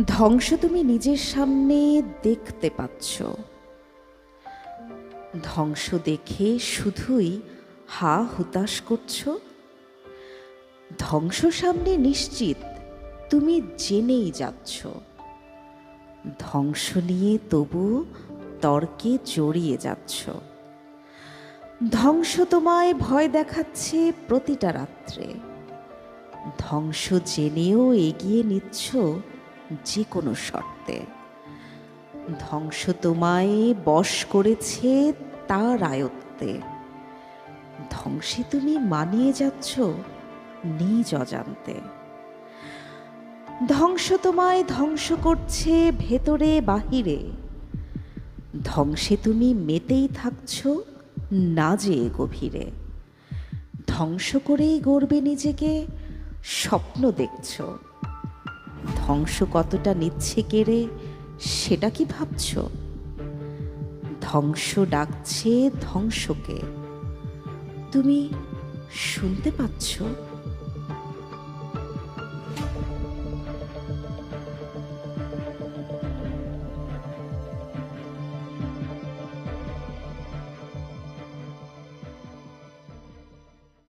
ধ্বংস তুমি নিজের সামনে দেখতে পাচ্ছ। ধ্বংস দেখে শুধুই হা হুতাশ করছ। ধ্বংস সামনে নিশ্চিত তুমি জেনেই যাচ্ছ। ধ্বংস নিয়ে তবু তর্কে জড়িয়ে যাচ্ছ। ধ্বংস তোমায় ভয় দেখাচ্ছে প্রতিটা রাত্রে। ধ্বংস জেনেও এগিয়ে নিচ্ছ যে কোনো শর্তে। ধ্বংস তোমায় বশ করেছে তার আয়ত্তে। ধ্বংসে তুমি মানিয়ে যাচ্ছ নিজ অজান্তে। ধ্বংস তোমায় ধ্বংস করছে ভেতরে বাহিরে। ধ্বংসে তুমি মেতেই থাকছ না যে গভীরে। ধ্বংস করেই গড়বে নিজেকে, স্বপ্ন দেখছ। ধ্বংস কতটা নিচ্ছে কেড়ে সেটা কি ভাবছ? ধ্বংস ডাকছে ধ্বংসকে। তুমি শুনতে পাচ্ছ?